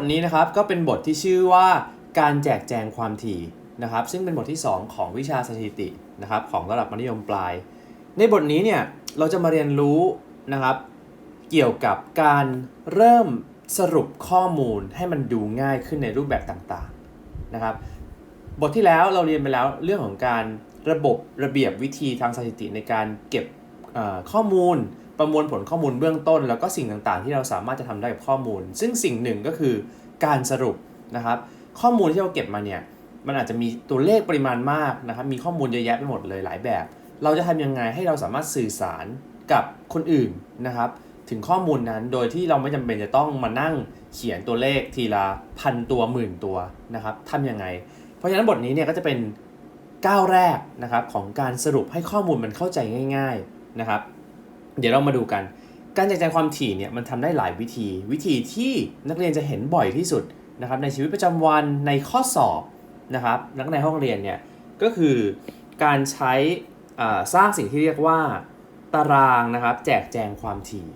ทนี้นะครับก็เป็นบทที่ชื่อว่าการแจกแจงความถี่นะครับ ซึ่งเป็นบทที่ 2 ของวิชาสถิตินะครับของระดับมัธยมปลาย ในบทนี้เนี่ยเราจะมาเรียนรู้นะครับเกี่ยวกับการเริ่มสรุปข้อมูลให้มันดูง่ายขึ้นในรูปแบบต่างๆนะครับ บทที่แล้วเราเรียนไปแล้วเรื่องของการระบบระเบียบวิธีทางสถิติในการเก็บข้อมูล ประมวลผลข้อมูลเบื้องต้น แล้วก็สิ่งต่างๆ ที่เราสามารถจะทำได้กับข้อมูล ซึ่งสิ่งหนึ่งก็คือการสรุปนะครับ ข้อมูลที่เราเก็บมาเนี่ยมันอาจจะมีตัวเลขปริมาณมากนะครับ มีข้อมูลเยอะแยะไปหมดเลยหลายแบบ เราจะทำยังไงให้เราสามารถสื่อสารกับคนอื่นนะครับ ถึงข้อมูลนั้นโดยที่เราไม่จำเป็นจะต้องมานั่งเขียนตัวเลขทีละพันตัวหมื่นตัวนะครับทำยังไง เพราะฉะนั้นบทนี้เนี่ยก็จะเป็นก้าวแรกนะครับของการสรุปให้ข้อมูลมันเข้าใจง่าย ๆนะครับ เดี๋ยวเรามาดูกัน การแจกแจงความถี่เนี่ยมันทำได้หลายวิธี วิธีที่นักเรียนจะเห็นบ่อยที่สุดนะครับในชีวิตประจำวันในข้อสอบนะครับนักในห้องเรียนเนี่ยก็คือการใช้สร้างสิ่งที่เรียกว่าตารางนะครับแจกแจงความถี่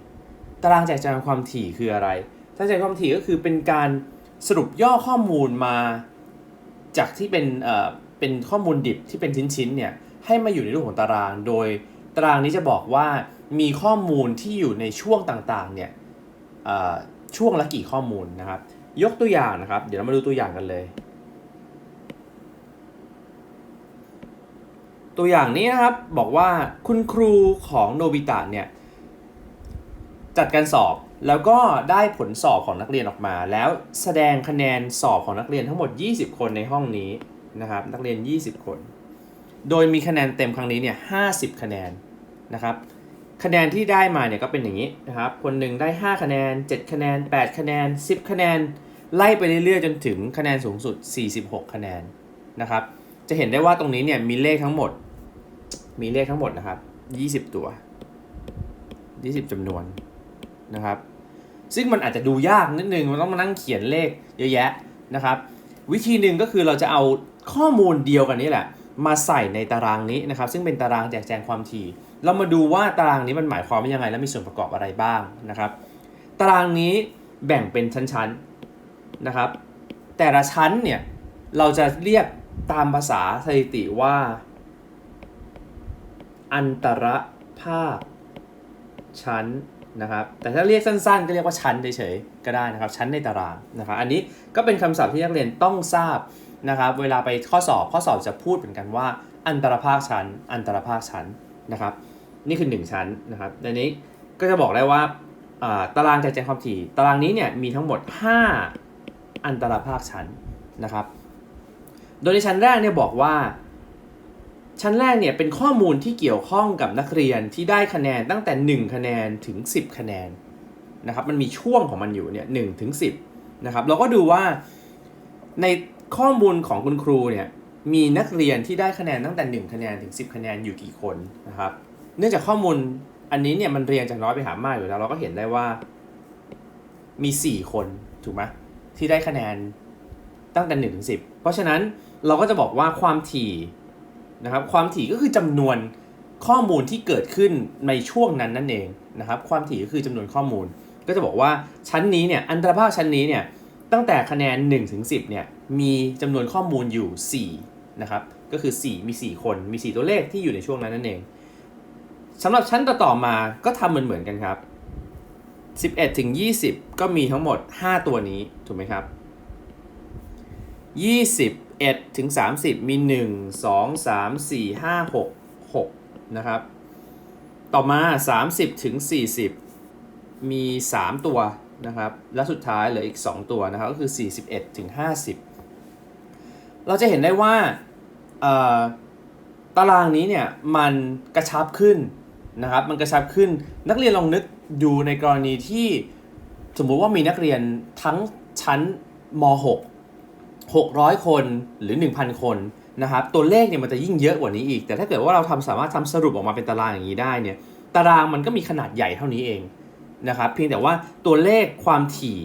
ตารางแจกแจงความถี่คืออะไรตารางแจกแจงความถี่ก็คือเป็นการสรุปย่อข้อมูลมาจากที่เป็นเอ่อเป็นข้อมูลดิบที่เป็นชิ้นๆเนี่ยให้มาอยู่ในรูปของตาราง โดยตารางนี้จะบอกว่า มีข้อมูลที่อยู่ในช่วงต่างๆเนี่ยช่วงละกี่ข้อมูลนะครับ ยกตัวอย่างนะครับ เดี๋ยวเรามาดูตัวอย่างกันเลย ตัวอย่างนี้นะครับบอกว่าคุณครูของโนบิตะเนี่ยจัดการสอบแล้วก็ได้ผลสอบของนักเรียนออกมา แล้วแสดงคะแนนสอบของนักเรียนทั้งหมด 20 คนในห้องนี้นะครับนักเรียน 20 คน โดยมีคะแนนเต็มครั้งนี้เนี่ย50 คะแนนนะครับ คะแนนที่ได้มาเนี่ยก็เป็นอย่างนี้นะครับ คนหนึ่งได้ 5 คะแนน 7 คะแนน 8 คะแนน 10 คะแนน ไล่ไปเรื่อยๆ จนถึงคะแนนสูงสุด 46 คะแนนนะครับ จะเห็นได้ว่าตรงนี้เนี่ยมีเลขทั้งหมด มีเลขทั้งหมดนะครับ 20 ตัว 20จำนวนนะครับ ซึ่งมันอาจจะดูยากนิดนึง มันต้องมานั่งเขียนเลขเยอะแยะนะครับ วิธีหนึ่งก็คือเราจะเอาข้อมูลเดียวกันนี่แหละ มาใส่ในตารางนี้นะครับ ซึ่งเป็นตารางแจกแจงความถี่ เรามาดูว่าตารางนี้มันหมายความว่ายังไง และมีส่วนประกอบอะไรบ้างนะครับ ตารางนี้แบ่งเป็นชั้นๆนะครับ แต่ละชั้นเนี่ยเราจะเรียกตามภาษาสถิติว่า อันตรภาคชั้นนะครับ แต่ถ้าเรียกสั้นๆ ก็เรียกว่าชั้นเฉยๆก็ได้นะครับ ชั้นในตารางนะครับ อันนี้ก็เป็นคำศัพท์ที่นักเรียนต้องทราบนะครับ เวลาไปข้อสอบข้อสอบจะพูดเหมือนกันว่า อันตรภาคชั้น อันตรภาคชั้นนะครับ นี่คือ 1 ชั้นนะครับในนี้ก็จะบอกได้ว่าตารางแจกแจงความถี่ ตารางนี้เนี่ยมีทั้งหมด 5 อันตรภาคชั้นนะครับ โดยในชั้นแรกเนี่ยบอกว่า ชั้นแรกเนี่ยเป็นข้อมูลที่เกี่ยวข้องกับนักเรียนที่ได้คะแนนตั้งแต่ 1 คะแนนถึง 10 คะแนนนะครับมันมีช่วงของมันอยู่เนี่ยหถึงสินะครับเราก็ดูว่าในข้อมูลของคุณครูเนี่ยมีนักเรียนที่ได้คะแนนตั้งแต่ 1 คะแนนถึง 10 คะแนนอยู่กี่คนนะครับ เนื่องจากข้อมูลอันนี้เนี่ยมันเรียงจากน้อยไปหามากอยู่แล้ว เราก็เห็นได้ว่ามี 4 คนถูกไหมที่ได้คะแนนตั้งแต่1ถึง10เพราะฉะนั้นเราก็จะบอกว่าความถี่นะครับความถี่ก็คือจำนวนข้อมูลที่เกิดขึ้นในช่วงนั้นนั่นเองนะครับความถี่ก็คือจำนวนข้อมูล ก็จะบอกว่าชั้นนี้เนี่ยอันตรภาคชั้นนี้เนี่ยตั้งแต่คะแนน1ถึง10เนี่ยมีจำนวนข้อมูลอยู่4นะครับก็คือ 4 มี 4 คนมี 4 ตัวเลขที่อยู่ในช่วงนั้นนั่นเอง สำหรับชั้นต่อๆมาก็ทำเหมือนเหมือนกันครับ 11ถึง20 ก็มีทั้งหมด 5 ตัวนี้ ถูกไหมครับ 21ถึง30 มี 1 2 3 4 5 6 6 นะครับ ต่อมา 30ถึง40 มี 3 ตัวนะครับ และสุดท้ายเหลืออีก 2 ตัวนะครับ ก็คือ 41ถึง50 เราจะเห็นได้ว่าตารางนี้เนี่ยมันกระชับขึ้น นะครับมันกระชับขึ้นนักเรียนลองนึกดูในกรณีที่สมมุติว่ามีนักเรียนทั้งชั้นม .6 600 คนหรือ 1,000 คนนะครับตัวเลขเนี่ยมันจะยิ่งเยอะกว่านี้อีก แต่ถ้าเกิดว่าเราทำสามารถทำสรุปออกมาเป็นตารางอย่างนี้ได้เนี่ยตารางมันก็มีขนาดใหญ่เท่านี้เองนะครับเพียงแต่ว่าตัวเลขความถี่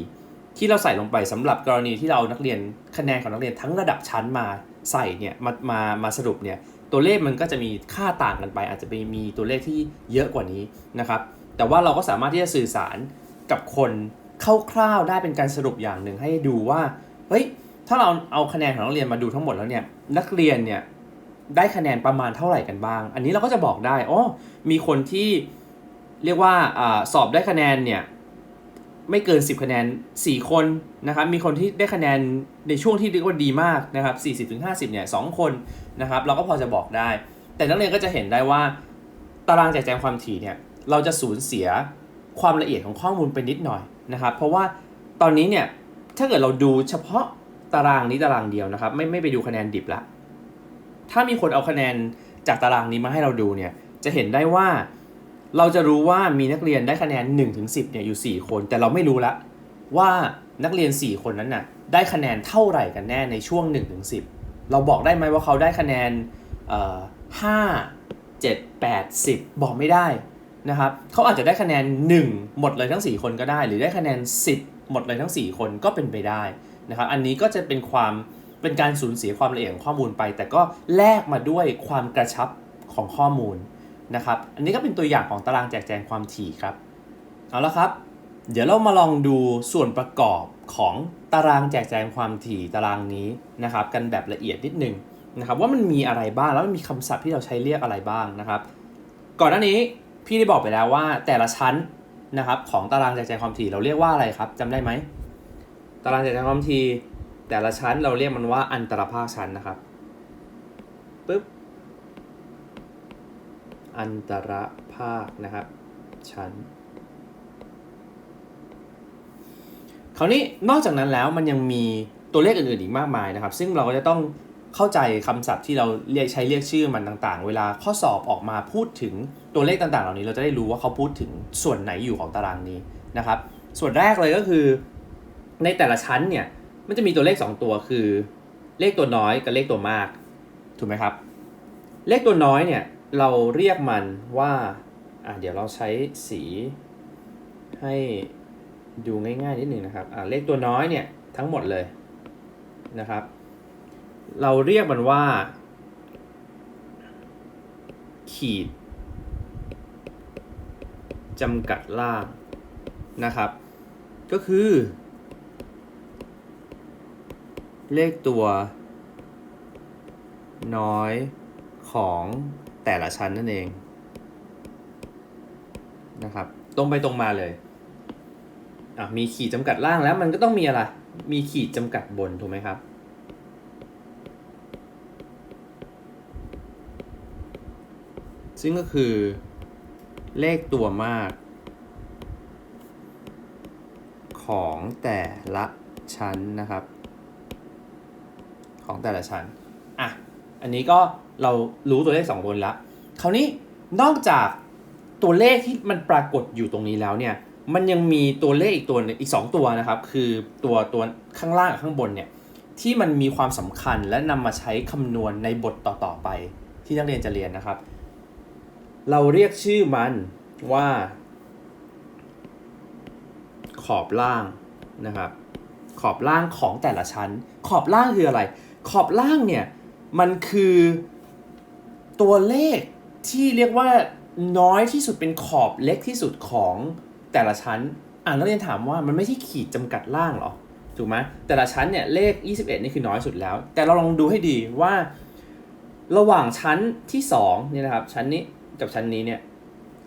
ที่เราใส่ลงไปสำหรับกรณีที่เรานักเรียนคะแนนของนักเรียนทั้งระดับชั้นมาใส่เนี่ยมามามาสรุปเนี่ย ตัวเลขมันก็จะมีค่าต่างกันไป อาจจะไปมีตัวเลขที่เยอะกว่านี้นะครับ แต่ว่าเราก็สามารถที่จะสื่อสารกับคนคร่าวๆได้เป็นการสรุปอย่างหนึ่งให้ดูว่าเฮ้ยถ้าเราเอาคะแนนของนักเรียนมาดูทั้งหมดแล้วเนี่ยนักเรียนเนี่ยได้คะแนนประมาณเท่าไหร่กันบ้าง อันนี้เราก็จะบอกได้อ๋อมีคนที่เรียกว่าอาสอบได้คะแนนเนี่ย ไม่เกิน 10 คะแนน 4 คนนะครับมีคนที่ได้คะแนนในช่วงที่เรียกว่าดีมากนะครับ40-50เนี่ยสคนนะครับเราก็พอจะบอกได้ แต่นักเรียนก็จะเห็นได้ว่าตารางแจกแจงความถี่เนี่ยเราจะสูญเสียความละเอียดของข้อมูลไปนิดหน่อยนะครับ เพราะว่าตอนนี้เนี่ยถ้าเกิดเราดูเฉพาะตารางนี้ตารางเดียวนะครับ ไม่ไม่ไปดูคะแนนดิบละถ้ามีคนเอาคะแนนจากตารางนี้มาให้เราดูเนี่ยจะเห็นได้ว่า เราจะรู้ว่ามีนักเรียนได้คะแนน1-10ถึง10เนี่ยอยู่ 4 คน แต่เราไม่รู้ละว่านักเรียน 4 คนนั้นน่ะได้คะแนนเท่าไหร่กันแน่ในช่วง1-10ถึง10เราบอกได้ไหมว่าเขาได้คะแนนเอ่อ5 7 8 10บอกไม่ได้นะครับเขาอาจจะได้คะแนน 1 หมดเลยทั้ง 4 คนก็ได้ หรือได้คะแนน 10 หมดเลยทั้ง 4 คนก็เป็นไปได้นะครับอันนี้ก็จะเป็นความเป็นการสูญเสียความละเอียดของข้อมูลไป แต่ก็แลกมาด้วยความกระชับของข้อมูล นะครับ อันนี้ก็เป็นตัวอย่างของตารางแจกแจงความถี่ครับ เอาละครับ เดี๋ยวเรามาลองดูส่วนประกอบของตารางแจกแจงความถี่ตารางนี้นะครับ กันแบบละเอียดนิดนึงนะครับว่ามันมีอะไรบ้างแล้วมันมีคำศัพท์ที่เราใช้เรียกอะไรบ้างนะครับ ก่อนหน้านี้พี่ได้บอกไปแล้วว่าแต่ละชั้นนะครับของตารางแจกแจงความถี่เราเรียกว่าอะไรครับจำได้ไหมตารางแจกแจงความถี่แต่ละชั้นเราเรียกมันว่าอันตรภาคชั้นนะครับปึ๊บ อันตรภาคนะครับชั้นคราวนี้นอกจากนั้นแล้วมันยังมีตัวเลขอื่นๆอีกมากมายนะครับ ซึ่งเราก็จะต้องเข้าใจคำศัพท์ที่เราเรียกใช้เรียกชื่อมันต่างๆ เวลาข้อสอบออกมาพูดถึงตัวเลขต่างๆ เหล่านี้เราจะได้รู้ว่าเขาพูดถึงส่วนไหนอยู่ของตารางนี้นะครับ ส่วนแรกเลยก็คือ ในแต่ละชั้นเนี่ยมันจะมีตัวเลข 2 ตัวคือ เลขตัวน้อยกับเลขตัวมากถูกไหมครับ เลขตัวน้อยเนี่ย เราเรียกมันว่าอะเดี๋ยวเราใช้สีให้ดูง่ายๆนิดหนึ่งนะครับอะเลขตัวน้อยเนี่ยทั้งหมดเลยนะครับ เราเรียกมันว่า ขีดจำกัดล่างนะครับ ก็คือ เลขตัวน้อยของ แต่ละชั้นนั่นเองนะครับตรงไปตรงมาเลยอะมีขีดจำกัดล่างแล้วมันก็ต้องมีอะไร มีขีดจำกัดบนถูกไหมครับ ซึ่งก็คือเลขตัวมาก ของแต่ละชั้นนะครับ ของแต่ละชั้น อะ อันนี้ก็เรารู้ตัวเลข2ตัวแล้วคราวนี้นอกจากตัวเลขที่มันปรากฏอยู่ตรงนี้แล้วเนี่ย มันยังมีตัวเลขอีกตัวอีก 2 ตัวนะครับ คือตัวตัวข้างล่างกับข้างบนเนี่ยที่มันมีความสำคัญและนำมาใช้คำนวณในบทต่อๆไป ที่นักเรียนจะเรียนนะครับ เราเรียกชื่อมันว่า ขอบล่างนะครับ ขอบล่างของแต่ละชั้น ขอบล่างคืออะไร ขอบล่างเนี่ย มันคือตัวเลขที่เรียกว่าน้อยที่สุดเป็นขอบเล็กที่สุดของแต่ละชั้น อ่านนักเรียนถามว่ามันไม่ใช่ขีดจำกัดล่างหรอถูกไหมแต่ละชั้นเนี่ยเลข 21 นี่คือน้อยสุดแล้ว แต่เราลองดูให้ดีว่า ระหว่างชั้นที่2เนี่ยนะครับชั้นนี้กับชั้นนี้เนี่ย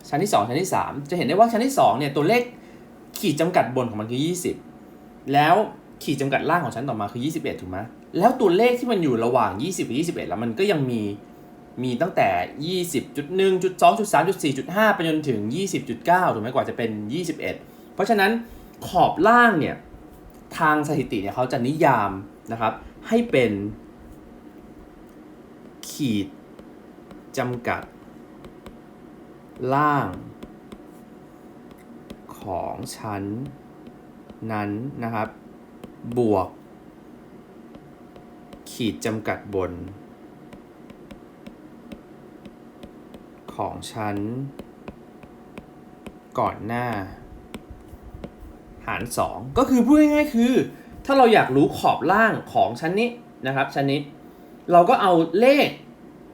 ชั้นที่ 2 ชั้นที่ 3 จะเห็นได้ว่าชั้นที่2เนี่ยตัวเลขขีดจำกัดบนของมันคือ 20 แล้ว ขีดจำกัดล่างของชั้นต่อมาคือ 21 ถูกไหมแล้วตัวเลขที่มันอยู่ระหว่าง 20กับ21 แล้วมันก็ยังมีมีตั้งแต่ 20.1.2.3.4.5 ไปจนถึง 20.9 ถูกไหมกว่าจะเป็น 21 เพราะฉะนั้นขอบล่างเนี่ย ทางสถิติเนี่ยเขาจะนิยามนะครับ ให้เป็นขีดจำกัด ล่าง ของชั้นนั้นนะครับ บวก ขีดจำกัดบน ของชั้น ก่อนหน้า หาร 2 ก็คือพูดง่ายๆคือ ถ้าเราอยากรู้ขอบล่างของชั้นนี้นะครับ ชั้นนี้ เราก็เอาเลข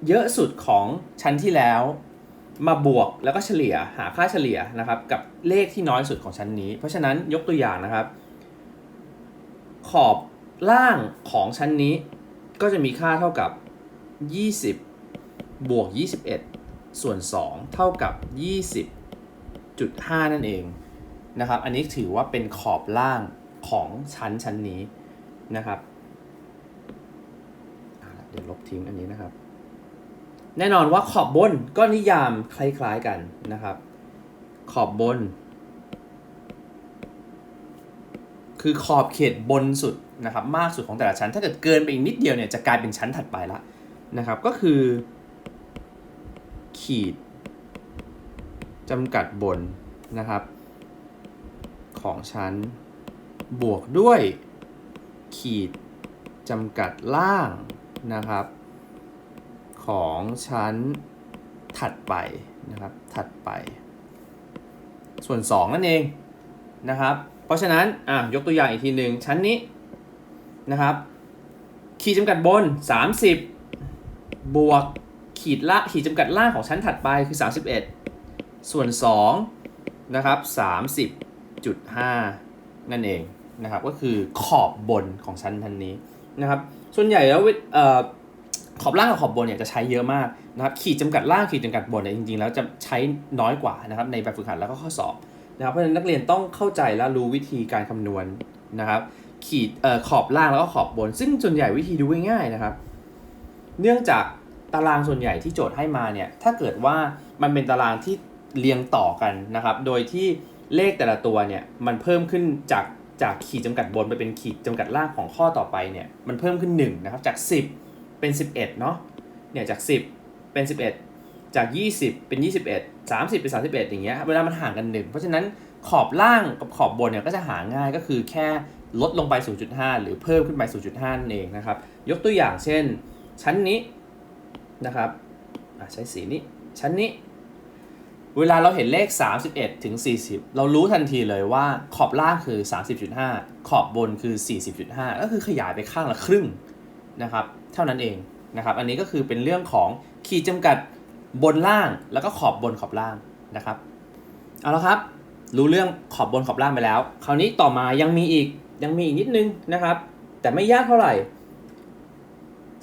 เยอะสุดของชั้นที่แล้วมาบวกแล้วก็เฉลี่ยหาค่าเฉลี่ยนะครับกับเลขที่น้อยสุดของชั้นนี้ เพราะฉะนั้นยกตัวอย่างนะครับ ขอบล่างของชั้นนี้ก็จะมีค่าเท่ากับ 20 บวก 21 ส่วน 2 เท่ากับ 20.5 นั่นเองนะครับ อันนี้ถือว่าเป็นขอบล่างของชั้นชั้นนี้นะครับ เดี๋ยวลบทิ้งอันนี้นะครับ แน่นอนว่าขอบบนก็นิยามคล้ายๆกันนะครับ ขอบบน คือขอบเขตบนสุดนะครับมากสุดของแต่ละชั้น ถ้าเกิดเกินไปอีกนิดเดียวเนี่ยจะกลายเป็นชั้นถัดไปละนะครับ ก็คือ ขีดจำกัดบนนะครับ ของชั้นบวกด้วย ขีดจำกัดล่างนะครับ ของชั้นถัดไปนะครับถัดไป ส่วน 2 นั่นเองนะครับ เพราะฉะนั้นอะยกตัวอย่างอีกทีหนึ่งชั้นนี้นะครับ ขีดจำกัดบน 30 บวกขีดละขีดจำกัดล่างของชั้นถัดไปคือ 31 ส่วน2นะครับ30.5 นั่นเองนะครับก็คือขอบบนของชั้นทันนี้นะครับส่วนใหญ่แล้วเวเอ่อขอบล่างกับขอบบนเนี่ยจะใช้เยอะมากนะครับขีดจำกัดล่างขีดจำกัดบนเนี่ยจริงๆแล้วจะใช้น้อยกว่านะครับในแบบฝึกหัดแล้วก็ข้อสอบ นะครับเพราะฉะนั้นนักเรียนต้องเข้าใจและรู้วิธีการคำนวณนะครับ ขีดเอ่อขอบล่างแล้วก็ขอบบน ซึ่งส่วนใหญ่วิธีดูง่ายๆนะครับ เนื่องจากตารางส่วนใหญ่ที่โจทย์ให้มาเนี่ยถ้าเกิดว่ามันเป็นตารางที่เรียงต่อกันนะครับ โดยที่เลขแต่ละตัวเนี่ยมันเพิ่มขึ้นจากจากขีดจำกัดบนไปเป็นขีดจำกัดล่างของข้อต่อไปเนี่ยมันเพิ่มขึ้น1นะครับจาก 10 เป็น 11เนาะเนี่ยจาก 10 เป็น 11 จาก 20 เป็น 21 30 เป็น 31 อย่างเงี้ย เวลามันห่างกัน1เพราะฉะนั้นขอบล่างกับขอบบนเนี่ยก็จะหาง่ายก็คือแค่ลดลงไป 0.5 หรือเพิ่มขึ้นไป 0.5 นั่นเองนะครับ ยกตัวอย่างเช่น ชั้นนี้นะครับใช้สีนี้ ชั้นนี้ เวลาเราเห็นเลข 31 ถึง 40 เรารู้ทันทีเลยว่าขอบล่างคือ 30.5 ขอบบนคือ 40.5 ก็คือขยายไปข้างละครึ่งนะครับ เท่านั้นเองนะครับ อันนี้ก็คือเป็นเรื่องของขีดจำกัด บนล่างแล้วก็ขอบบนขอบล่างนะครับเอาละครับ รู้เรื่องขอบบนขอบล่างไปแล้ว คราวนี้ต่อมายังมีอีกยังมีอีกนิดนึงนะครับ แต่ไม่ยากเท่าไหร่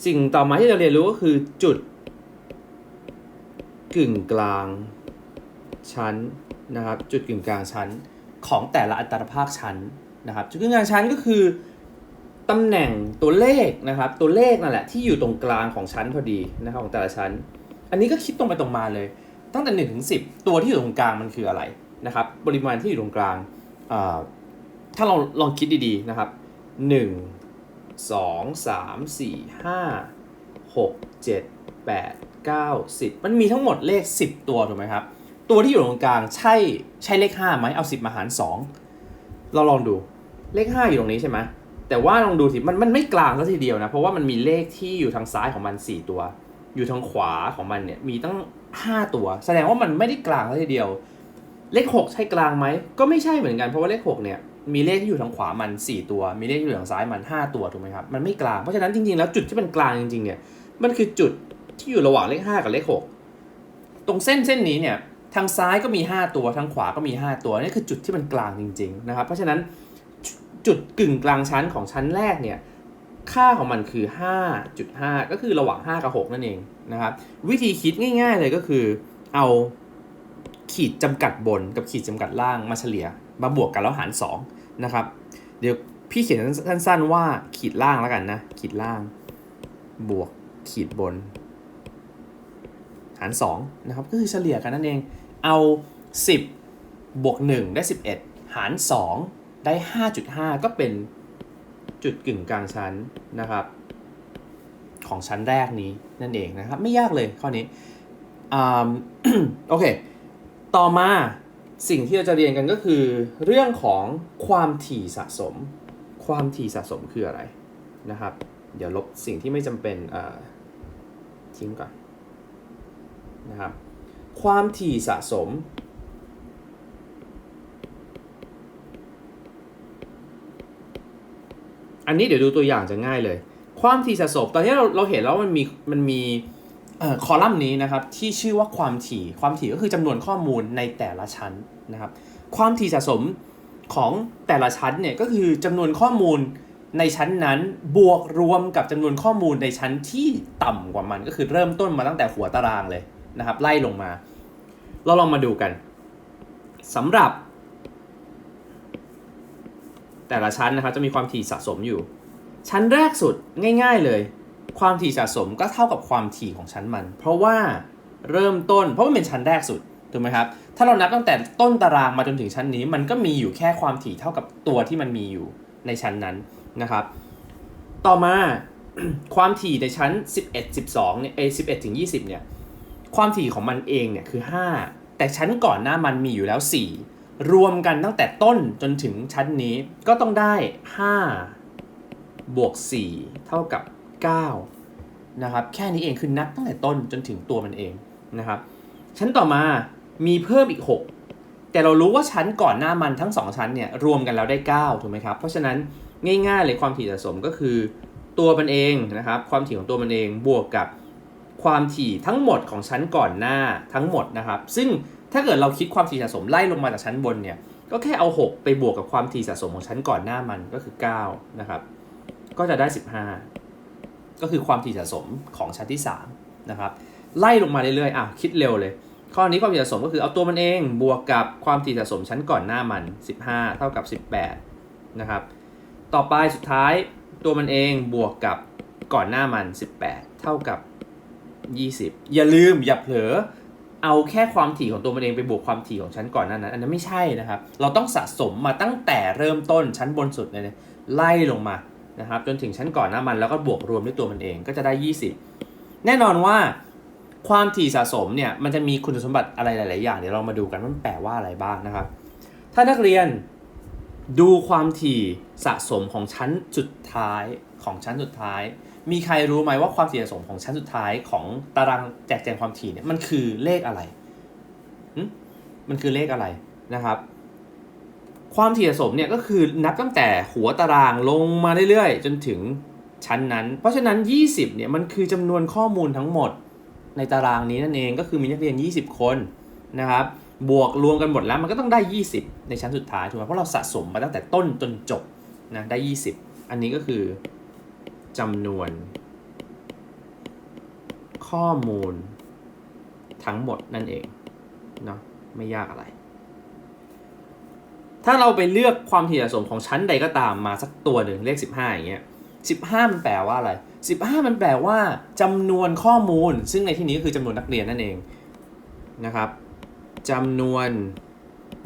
สิ่งต่อมาที่เราเรียนรู้ก็คือจุด กึ่งกลางชั้นนะครับ จุดกึ่งกลางชั้นของแต่ละอัตราภาคชั้นนะครับ จุดกึ่งกลางชั้นก็คือตำแหน่งตัวเลขนะครับ ตัวเลขนั่นแหละที่อยู่ตรงกลางของชั้นพอดีนะครับของแต่ละชั้น อันนี้ก็คิดตรงไปตรงมาเลย ตั้งแต่1นถึงสิตัวที่อยู่ตรงกลางมันคืออะไรนะครับ ปริมาณที่อยู่ตรงกลางถ้าเราลองคิดดีๆนะครับ 1 2 3 4 5 6 7 8 9 10 มันมีทั้งหมดเลข 10 ตัวถูกไหมครับ ตัวที่อยู่ตรงกลางใช่ใช่เลข5ไหมเอา 10 มาหาร 2 เราลองดูเลข 5 อยู่ตรงนี้ใช่ไหมแต่ว่าลองดูสิมันมันไม่กลางซะทีเดียวนะ เพราะว่ามันมีเลขที่อยู่ทางซ้ายของมัน 4 ตัว อยู่ทางขวาของมันเนี่ยมีตั้ง 5 ตัว แสดงว่ามันไม่ได้กลางซะทีเดียว เลข 6 ใช่กลางไหมก็ไม่ใช่เหมือนกันเพราะว่าเลข6เนี่ยมีเลขที่อยู่ทางขวามัน 4 ตัว มีเลขที่อยู่ทางซ้ายมัน 5 ตัวถูกไหมครับมันไม่กลางเพราะฉะนั้นจริงๆแล้วจุดที่มันกลางจริงๆเนี่ยมันคือจุดที่อยู่ระหว่างเลข 5 กับเลข 6 ตรงเส้นเส้นนี้เนี่ยทางซ้ายก็มี 5 ตัวทางขวาก็มี 5 ตัวนี่คือจุดที่มันกลางจริงๆนะครับเพราะฉะนั้นจุดกึ่งกลางชั้นของชั้นแรกเนี่ย ค่าของมันคือ 5.5 ก็คือระหว่าง 5 กับ 6 นั่นเองนะครับ วิธีคิดง่าย ๆ เลยก็คือ เอาขีดจำกัดบนกับขีดจำกัดล่างมาเฉลี่ยมาบวกกันแล้วหาร2นะครับ เดี๋ยวพี่เขียนสั้นๆว่าขีดล่างแล้วกันนะ ขีดล่าง บวกขีดบน หาร2นะครับ ก็คือเฉลี่ยกันนั่นเอง เอา 10 บวก 1 ได้ 11 หาร 2 ได้ 5.5 ก็เป็น จุดกึ่งกลางชั้นนะครับ ของชั้นแรกนี้นั่นเองนะครับ ไม่ยากเลยข้อนี้อ่าโอเค ต่อมาสิ่งที่เราจะเรียนกันก็คือ เรื่องของความถี่สะสม ความถี่สะสมคืออะไรนะครับ เดี๋ยวลบสิ่งที่ไม่จำเป็นอ่าทิ้งก่อนนะครับ ความถี่สะสม อันนี้เดี๋ยวดูตัวอย่างจะง่ายเลย ความถี่สะสมตอนนี้เราเราเห็นแล้วมันมีมันมีคอลัมน์นี้นะครับที่ชื่อว่าความถี่ความถี่ก็คือจำนวนข้อมูลในแต่ละชั้นนะครับความถี่สะสมของแต่ละชั้นเนี่ยก็คือจำนวนข้อมูลในชั้นนั้นบวกรวมกับจำนวนข้อมูลในชั้นที่ต่ำกว่ามันก็คือเริ่มต้นมาตั้งแต่หัวตารางเลยนะครับไล่ลงมา เราลองมาดูกันสำหรับ แต่ละชั้นนะครับจะมีความถี่สะสมอยู่ ชั้นแรกสุดง่าย ๆเลย ความถี่สะสมก็เท่ากับความถี่ของชั้นมัน เพราะว่าเริ่มต้น เพราะมันเป็นชั้นแรกสุดถูกไหมครับ ถ้าเรานับตั้งแต่ต้นตารางมาจนถึงชั้นนี้ มันก็มีอยู่แค่ความถี่เท่ากับตัวที่มันมีอยู่ในชั้นนั้นนะครับ ต่อมาความถี่ในชั้น 11 12เนี่ยเอ11ถึง20เนี่ยความถี่ของมันเองเนี่ยคือ 5 แต่ชั้นก่อนหน้ามันมีอยู่แล้ว 4 รวมกันตั้งแต่ต้นจนถึงชั้นนี้ก็ต้องได้ 5 บวก 4 เท่ากับ 9 นะครับ แค่นี้เองคือนับตั้งแต่ต้นจนถึงตัวมันเองนะครับ ชั้นต่อมามีเพิ่มอีก 6 แต่เรารู้ว่าชั้นก่อนหน้ามันทั้ง 2 ชั้นเนี่ยรวมกันแล้วได้ 9 ถูกไหมครับ เพราะฉะนั้นง่ายๆเลยความถี่สะสมก็คือตัวมันเองนะครับ ความถี่ของตัวมันเองบวกกับความถี่ทั้งหมดของชั้นก่อนหน้าทั้งหมดนะครับ ซึ่ง ถ้าเกิดเราคิดความถี่สะสมไล่ลงมาจากชั้นบนเนี่ย ก็แค่เอา 6 ไปบวกกับความถี่สะสมของชั้นก่อนหน้ามันก็คือ9นะครับ ก็จะได้ 15 ก็คือความถี่สะสมของชั้นที่3นะครับไล่ลงมาเรื่อยๆอะคิดเร็วเลย ข้อนี้ความถี่สะสมก็คือเอาตัวมันเองบวกกับความถี่สะสมชั้นก่อนหน้ามัน 15 เท่ากับ 18นะครับต่อไปสุดท้ายตัวมันเองบวกกับก่อนหน้ามัน 18 เท่ากับ 20 อย่าลืมอย่าเผลอ เอาแค่ความถี่ของตัวมันเองไปบวกความถี่ของชั้นก่อนหน้านั้น อันนั้นไม่ใช่นะครับ เราต้องสะสมมาตั้งแต่เริ่มต้นชั้นบนสุดเลยนะไล่ลงมานะครับจนถึงชั้นก่อนหน้ามันแล้วก็บวกรวมด้วยตัวมันเองก็จะได้ 20 แน่นอนว่าความถี่สะสมเนี่ยมันจะมีคุณสมบัติอะไรหลาย ๆ อย่างเดี๋ยวเรามาดูกันว่ามันแปลว่าอะไรบ้างนะครับ ถ้านักเรียนดูความถี่สะสมของชั้นสุดท้ายของชั้นสุดท้าย มีใครรู้ไหมว่าความถี่สะสมของชั้นสุดท้ายของตารางแจกแจงความถี่เนี่ยมันคือเลขอะไรมันคือเลขอะไรนะครับ ความถี่สะสมเนี่ยก็คือนับตั้งแต่หัวตารางลงมาเรื่อยๆ จนถึงชั้นนั้น เพราะฉะนั้น 20เนี่ยมันคือจำนวนข้อมูลทั้งหมดในตารางนี้นั่นเองก็คือมีนักเรียน 20 คนนะครับ บวกรวมกันหมดแล้วมันก็ต้องได้ 20 ในชั้นสุดท้ายถูกไหมเพราะเราสะสมมาตั้งแต่ต้นจนจบนะได้ 20 อันนี้ก็คือ จำนวน ข้อมูล ทั้งหมดนั่นเองเนาะไม่ยากอะไร ถ้าเราไปเลือกความถี่สะสมของชั้นใดก็ตามมาสักตัวหนึ่งเลข 15 อย่างเงี้ย15 มันแปลว่าอะไร 15 มันแปลว่าจำนวนข้อมูล ซึ่งในที่นี้ก็คือจำนวนนักเรียนนั่นเองนะครับจำนวน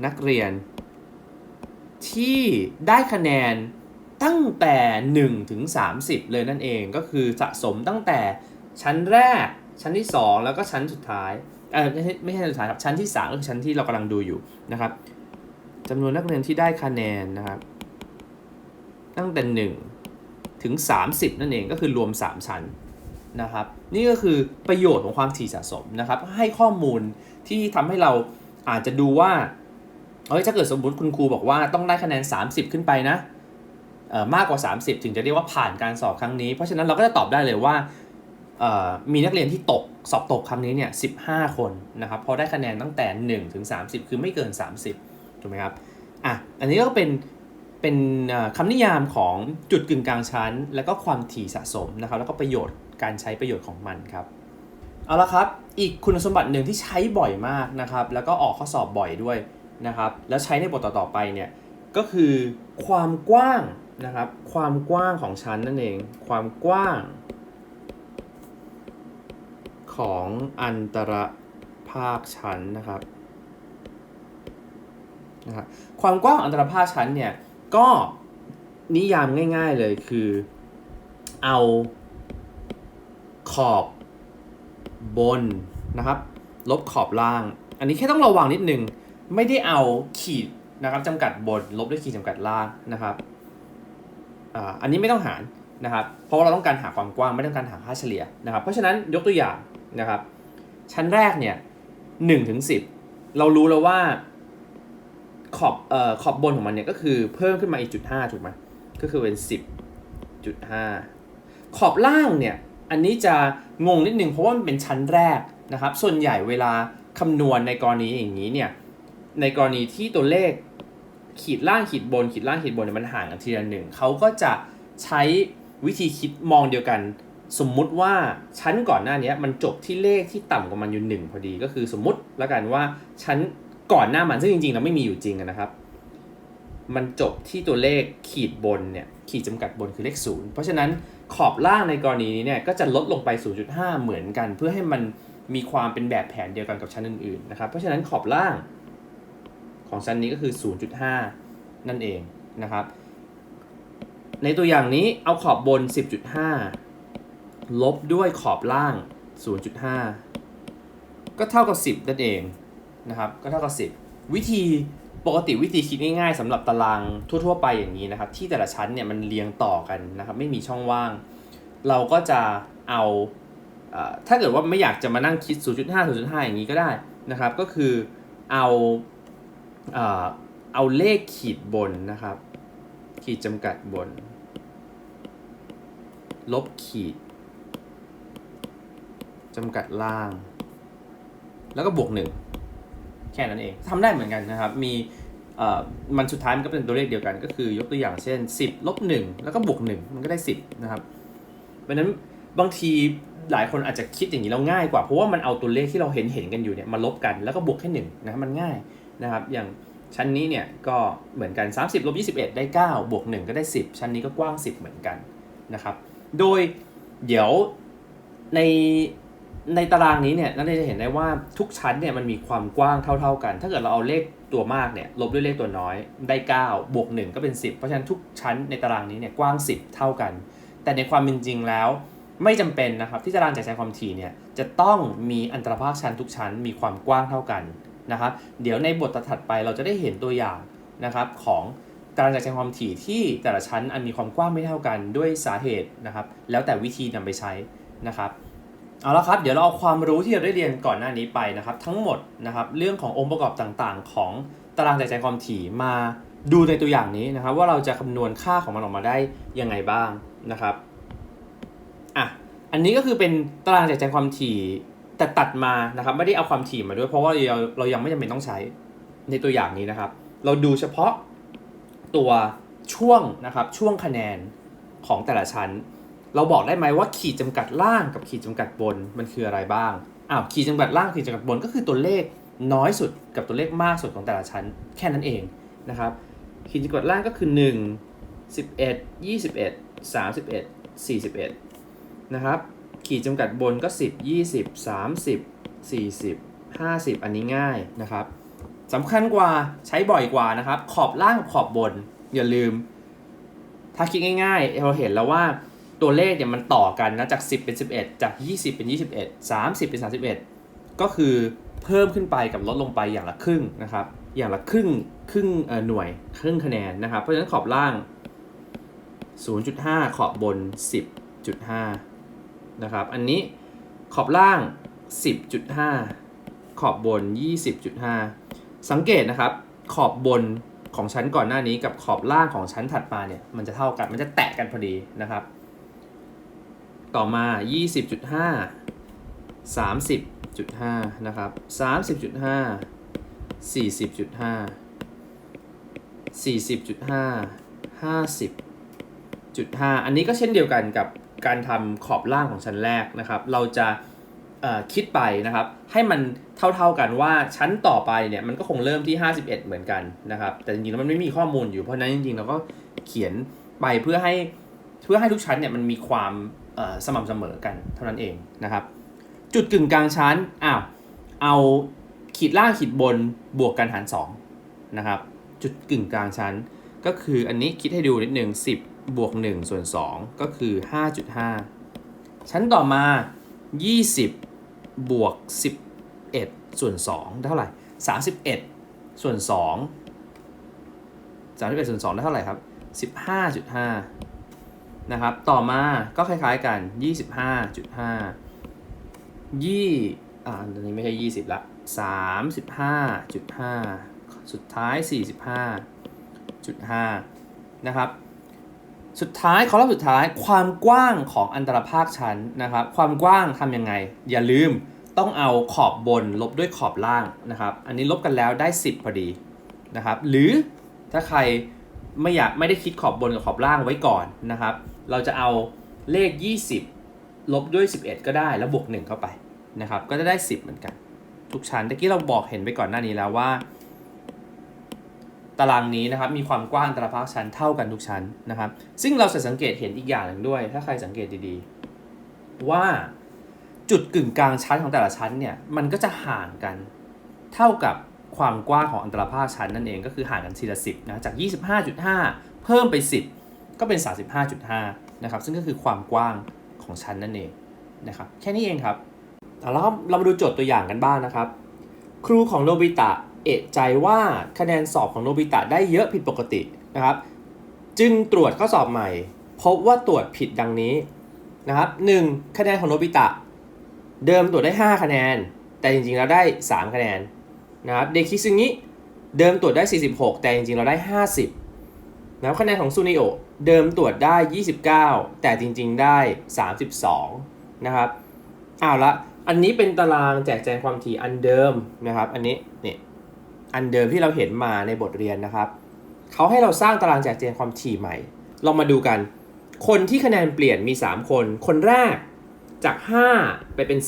นักเรียน ที่ได้คะแนน ตั้งแต่1ถึง30 เลยนั่นเองก็คือสะสมตั้งแต่ชั้นแรก ชั้นที่ 2 แล้วก็ชั้นสุดท้ายเออไม่ใช่ไม่ใช่สุดท้ายครับชั้นที่3ก็คือชั้นที่เรากำลังดูอยู่นะครับจำนวนนักเรียนที่ได้คะแนนนะครับ ตั้งแต่1ถึง 30 นั่นเองก็คือรวม 3 ชั้นนะครับนี่ก็คือประโยชน์ของความถี่สะสมนะครับ ให้ข้อมูลที่ทำให้เราอาจจะดูว่าเอ้ยถ้าเกิดสมมติคุณครูบอกว่าต้องได้คะแนน 30 ขึ้นไปนะ มากกว่า 30 ถึงจะเรียกว่าผ่านการสอบครั้งนี้ เพราะฉะนั้นเราก็จะตอบได้เลยว่ามีนักเรียนที่ตกสอบตกครั้งนี้เนี่ย15 คนนะครับพราะได้คะแนนตั้งแต่1ถึง30 คือไม่เกิน 30ถูกไหมครับอะอันนี้ก็เป็นเป็นคำนิยามของจุดกึ่งกลางชั้น แล้วก็ความถี่สะสมนะครับแล้วก็ประโยชน์การใช้ประโยชน์ของมันครับเอาละครับอีกคุณสมบัติหนึ่งที่ใช้บ่อยมากนะครับแล้วก็ออกข้อสอบบ่อยด้วยนะครับแล้วใช้ในบทต่อๆไปเนี่ยก็คือความกว้าง นะครับ ความกว้างของชั้นนั่นเอง ความกว้างของอันตรภาคชั้นนะครับนะครับความกว้างองอันตรภาคชั้นเนี่ยก็นิยามง่าย ๆเลยคือเอาขอบบนนะครับ ลบขอบล่าง อันนี้แค่ต้องระวังนิดนึง ไม่ได้เอาขีดนะครับจำกัดบน ลบด้วยขีดจำกัดล่างนะครับ อ่าอันนี้ไม่ต้องหารนะครับเพราะว่าเราต้องการหาความกว้างไม่ต้องการหาค่าเฉลี่ยนะครับ เพราะฉะนั้นยกตัวอย่างนะครับ ชั้นแรกเนี่ยหนึ่งถึงสิบเรารู้แล้วว่าขอบเอ่อขอบบนของมันเนี่ยก็คือเพิ่มขึ้นมาอีกจุดห้าถูกไหมก็คือเป็นสิบจุดห้าขอบล่างเนี่ยอันนี้จะงงนิดนึงเพราะว่ามันเป็นชั้นแรกนะครับ ส่วนใหญ่เวลาคำนวณในกรณีอย่างนี้เนี่ยในกรณีที่ตัวเลข ขีดล่างขีดบนขีดล่างขีดบนเนี่ยมันห่างกันทีละหนึ่งเขาก็จะใช้วิธีคิดมองเดียวกัน สมมุติว่าชั้นก่อนหน้านี้มันจบที่เลขที่ต่ำกว่ามันอยู่หนึ่งพอดีก็คือสมมุติแล้วกันว่าชั้นก่อนหน้ามันซึ่งจริงๆเราไม่มีอยู่จริงนะครับ มันจบที่ตัวเลขขีดบนเนี่ยขีดจำกัดบนคือเลขศูนย์เพราะฉะนั้นขอบล่างในกรณีนี้เนี่ยก็จะลดลงไป 0.5 เหมือนกัน เพื่อให้มันมีความเป็นแบบแผนเดียวกันกับชั้นอื่นๆนะครับเพราะฉะนั้นขอบล่าง ของชั้นนี้ก็คือ 0.5 นั่นเองนะครับ ในตัวอย่างนี้เอาขอบบน 10.5 ลบด้วยขอบล่าง 0.5 ก็เท่ากับ 10 นั่นเองนะครับ ก็เท่ากับ 10 วิธีปกติวิธีคิดง่ายๆสำหรับตารางทั่ว ๆ ไปอย่างนี้นะครับ ที่แต่ละชั้นเนี่ยมันเรียงต่อกันนะครับ ไม่มีช่องว่าง เราก็จะเอาถ้าเกิดว่าไม่อยากจะมานั่งคิด 0.5 0.5 อย่างนี้ก็ได้นะครับ ก็คือเอา เอาเลขขีดบนนะครับ ขีดจำกัดบน ลบขีดจำกัดล่าง แล้วก็บวกหนึ่งแค่นั้นเองทำได้เหมือนกันนะครับ มีมันสุดท้ายมันก็เป็นตัวเลขเดียวกันก็คือยกตัวอย่างเช่น 10ลบ1แล้วก็บวก1มันก็ได้ 10 นะครับเพราะฉะนั้นบางทีหลายคนอาจจะคิดอย่างนี้เราง่ายกว่าเพราะว่ามันเอาตัวเลขที่เราเห็นเห็นกันอยู่เนี่ยมาลบกันแล้วก็บวกแค่หนึ่งนะครับมันง่าย นะครับอย่างชั้นนี้เนี่ยก็เหมือนกัน 30ลบ21 ได้ 9 บวก 1 ก็ได้ 10 ชั้นนี้ก็กว้าง 10 เหมือนกันนะครับ โดยเดี๋ยวในในตารางนี้เนี่ยนักเรียนจะเห็นได้ว่าทุกชั้นเนี่ยมันมีความกว้างเท่า ๆกัน ถ้าเกิดเราเอาเลขตัวมากเนี่ยลบด้วยเลขตัวน้อยได้ 9 บวก 1 ก็เป็น 10 เพราะฉะนั้นทุกชั้นในตารางนี้เนี่ยกว้าง 10 เท่ากัน แต่ในความเป็นจริงแล้ว ไม่จำเป็นนะครับที่ตารางแจกแจงความถี่เนี่ยจะต้องมีอันตรภาคชั้นทุกชั้นมีความกว้างเท่ากัน นะครับเดี๋ยวในบทถัดไปเราจะได้เห็นตัวอย่างนะครับของตารางแจกแจงความถี่ที่แต่ละชั้นอันมีความกว้างไม่เท่ากันด้วยสาเหตุนะครับแล้วแต่วิธีนำไปใช้นะครับเอาละครับเดี๋ยวเราเอาความรู้ที่เราได้เรียนก่อนหน้านี้ไปนะครับทั้งหมดนะครับเรื่องขององค์ประกอบต่างๆ ของตารางแจกแจงความถี่มาดูในตัวอย่างนี้นะครับว่าเราจะคำนวณค่าของมันออกมาได้ยังไงบ้างนะครับอะอันนี้ก็คือเป็นตารางแจกแจงความถี่ แต่ตัดมานะครับไม่ได้เอาความถี่มาด้วย เพราะว่าเราเรายังไม่จำเป็นต้องใช้ในตัวอย่างนี้นะครับ เราดูเฉพาะตัวช่วงนะครับช่วงคะแนนของแต่ละชั้น เราบอกได้ไหมว่าขีดจำกัดล่างกับขีดจำกัดบนมันคืออะไรบ้างอ้าวขีดจำกัดล่างขีดจำกัดบนก็คือตัวเลขน้อยสุดกับตัวเลขมากสุดของแต่ละชั้นแค่นั้นเองนะครับขีดจำกัดล่างก็คือ 1 11 21 31 41นะครับ ขีดจำกัดบนก็ 10 20 30 40 50 อันนี้ง่ายนะครับสำคัญกว่าใช้บ่อยกว่านะครับ ขอบล่างขอบบน อย่าลืม ถ้าคิดง่ายๆ เราเห็นแล้วว่าตัวเลขเนี่ยมันต่อกันนะจาก 10 เป็น 11 จาก 20 เป็น 21 30 เป็น 31 ก็คือเพิ่มขึ้นไปกับลดลงไปอย่างละครึ่งนะครับ อย่างละครึ่งครึ่งเอ่อหน่วยครึ่งคะแนนนะครับ เพราะฉะนั้นขอบล่าง 0.5 ขอบบน 10.5 นะครับ อันนี้ขอบล่าง 10.5 ขอบบน 20.5 สังเกตนะครับ ขอบบนของชั้นก่อนหน้านี้กับขอบล่างของชั้นถัดมาเนี่ย มันจะเท่ากัน มันจะแตะกันพอดีนะครับ ต่อมา 20.5 30.5 นะครับ 30.5 40.5 40.5 50จุด5อันนี้ก็เช่นเดียวกันกับ การทำขอบล่างของชั้นแรกนะครับ เราจะคิดไปนะครับ ให้มันเท่าๆกันว่าชั้นต่อไปเนี่ยมันก็คงเริ่มที่ 51 เหมือนกันนะครับ แต่จริงๆแล้วมันไม่มีข้อมูลอยู่เพราะนั้นจริงๆเราก็เขียนไปเพื่อให้เพื่อให้ทุกชั้นเนี่ยมันมีความสม่ำเสมอกันเท่านั้นเองนะครับ จุดกึ่งกลางชั้นอ้าวเอาขีดล่างขีดบนบวกกันหาร2นะครับจุดกึ่งกลางชั้นก็คืออันนี้คิดให้ดูนิดหนึ่ง10 บวก1ส่วน2ก็คือ 5.5 ชั้นต่อมา 20 บวก 11 ส่วน2ได้เท่าไหร่ 31 ส่วน 2 31 ส่วน 2 ได้เท่าไหร่ครับ 15.5 นะครับ ต่อมาก็คล้ายๆกัน 25.5 ยี่อ่าตอนนี้ไม่ใช่ 20 ละ 35.5 สุดท้าย 45.5 นะครับ สุดท้ายคอลัมน์สุดท้ายความกว้างของอันตรภาคชั้นนะครับ ความกว้างทำยังไง อย่าลืมต้องเอาขอบบนลบด้วยขอบล่างนะครับ อันนี้ลบกันแล้วได้ 10 พอดีนะครับ หรือถ้าใครไม่อยากไม่ได้คิดขอบบนกับขอบล่างไว้ก่อนนะครับ เราจะเอาเลข 20 ลบด้วย 11 ก็ได้แล้วบวก 1 เข้าไปนะครับ ก็จะได้ 10 เหมือนกัน ทุกชั้นตะกี้เราบอกเห็นไปก่อนหน้านี้แล้วว่า ตารางนี้นะครับมีความกว้างแต่ละภาคชั้นเท่ากันทุกชั้นนะครับ ซึ่งเราจะสังเกตเห็นอีกอย่างหนึ่งด้วย ถ้าใครสังเกตดีๆ ว่าจุดกึ่งกลางชั้นของแต่ละชั้นเนี่ยมันก็จะห่างกันเท่ากับความกว้างของอันตรภาคชั้นนั่นเองก็คือห่างกันทีละสิบนะจาก 25.5 เพิ่มไป 10 ก็เป็น 35.5 นะครับซึ่งก็คือความกว้างของชั้นนั่นเองนะครับแค่นี้เองครับเอาแล้วเรามาดูโจทย์ตัวอย่างกันบ้างนะครับ ครูของโนบิตะ เอะใจว่าคะแนนสอบของโนบิตะได้เยอะผิดปกตินะครับ จึงตรวจข้อสอบใหม่ พบว่าตรวจผิดดังนี้นะครับ 1. คะแนนของโนบิตะ เดิมตรวจได้ 5 คะแนน แต่จริงๆ แล้วได้ 3 คะแนนนะครับเดคิซึงิเดิมตรวจได้ 46 แต่จริงๆ เราได้ 50นะครับคะแนนของซูนิโอเดิมตรวจได้ 29 แต่จริงๆ ได้ 32 นะครับเอาวละ อันนี้เป็นตารางแจกแจงความถี่อันเดิมนะครับ อันนี้ อันเดิมที่เราเห็นมาในบทเรียนนะครับเขาให้เราสร้างตารางแจกแจงความถี่ใหม่ลองมาดูกัน คนที่คะแนนเปลี่ยนมี 3 คน คนแรกจาก 5 ไปเป็น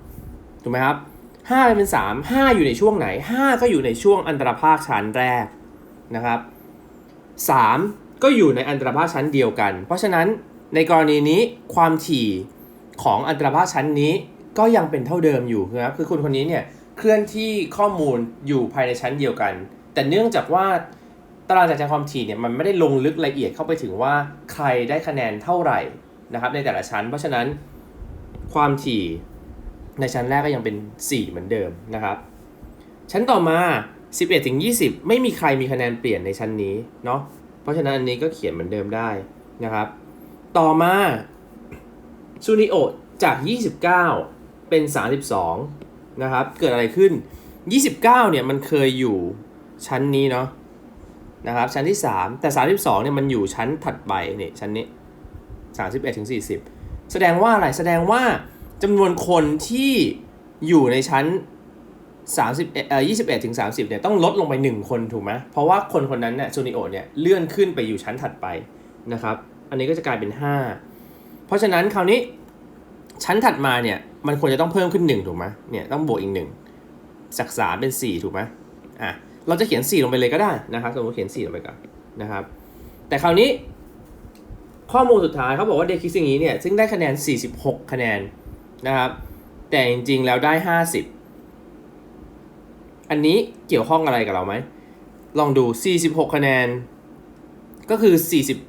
3 ถูกไหมครับ 5 ไปเป็น 3 5 อยู่ในช่วงไหน 5 ก็อยู่ในช่วงอันตรภาคชั้นแรกนะครับ 3 ก็อยู่ในอันตรภาคชั้นเดียวกัน เพราะฉะนั้นในกรณีนี้ความถี่ของอันตรภาคชั้นนี้ก็ยังเป็นเท่าเดิมอยู่นะครับคือคนคนนี้เนี่ย เคลื่อนที่ข้อมูลอยู่ภายในชั้นเดียวกัน แต่เนื่องจากว่าตารางจัดแจงความถี่เนี่ยมันไม่ได้ลงลึกละเอียดเข้าไปถึงว่าใครได้คะแนนเท่าไหร่นะครับในแต่ละชั้น เพราะฉะนั้นความถี่ในชั้นแรกก็ยังเป็น 4 เหมือนเดิมนะครับ ชั้นต่อมา 11ถึง20 ไม่มีใครมีคะแนนเปลี่ยนในชั้นนี้เนาะเพราะฉะนั้นอันนี้ก็เขียนเหมือนเดิมได้นะครับ ต่อมาซูนิโอจาก 29 เป็น 32 นะครับ เกิดอะไรขึ้น 29 เนี่ยมันเคยอยู่ชั้นนี้เนาะนะครับชั้นที่ 3 แต่ 32 เนี่ยมันอยู่ชั้นถัดไปเนี่ยชั้นนี้ 31ถึง40 แสดงว่าอะไรแสดงว่าจำนวนคนที่อยู่ในชั้น30เอ่อ21ถึง30เนี่ยต้องลดลงไป 1 คนถูกไหมเพราะว่าคนคนนั้นเนี่ยซูนิโอเนี่ยเลื่อนขึ้นไปอยู่ชั้นถัดไปนะครับ อันนี้ก็จะกลายเป็น 5 เพราะฉะนั้นคราวนี้ชั้นถัดมาเนี่ย มันควรจะต้องเพิ่มขึ้น 1 ถูกไหมเนี่ยต้องบวกอีก1จาก3เป็น 4 ถูกไหมอะเราจะเขียน 4 ลงไปเลยก็ได้นะครับสมมติเขียน 4 ลงไปก่อนนะครับ แต่คราวนี้ ข้อมูลสุดท้ายเขาบอกว่าเด็กคิดสิ่งนี้เนี่ยซึ่งได้คะแนน 46 คะแนนนะครับ แต่จริงๆแล้วได้ 50 อันนี้เกี่ยวข้องอะไรกับเราไหม ลองดู 46 คะแนน ก็คือ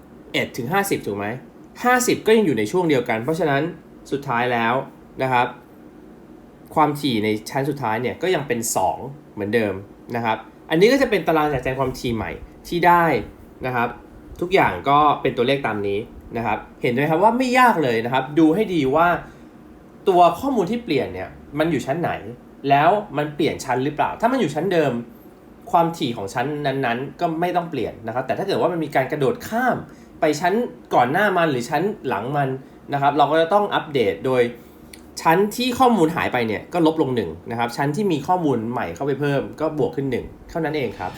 41ถึง50 ถูกไหม50 ก็ยังอยู่ในช่วงเดียวกัน เพราะฉะนั้นสุดท้ายแล้ว นะครับ ความถี่ในชั้นสุดท้ายเนี่ยก็ยังเป็น 2 เหมือนเดิมนะครับ อันนี้ก็จะเป็นตารางจัดแจงความถี่ใหม่ที่ได้นะครับ ทุกอย่างก็เป็นตัวเลขตามนี้นะครับ เห็นไหมครับว่าไม่ยากเลยนะครับ ดูให้ดีว่าตัวข้อมูลที่เปลี่ยนเนี่ยมันอยู่ชั้นไหน แล้วมันเปลี่ยนชั้นหรือเปล่า ถ้ามันอยู่ชั้นเดิมความถี่ของชั้นนั้นๆ ก็ไม่ต้องเปลี่ยนนะครับ แต่ถ้าเกิดว่ามันมีการกระโดดข้ามไปชั้นก่อนหน้ามันหรือชั้นหลังมันนะครับ เราก็จะต้องอัปเดตโดย ชั้นที่ข้อมูลหายไปเนี่ยก็ลบลง1นะครับชั้นที่มีข้อมูลใหม่เข้าไปเพิ่มก็บวกขึ้น 1 เท่านั้นเองครับ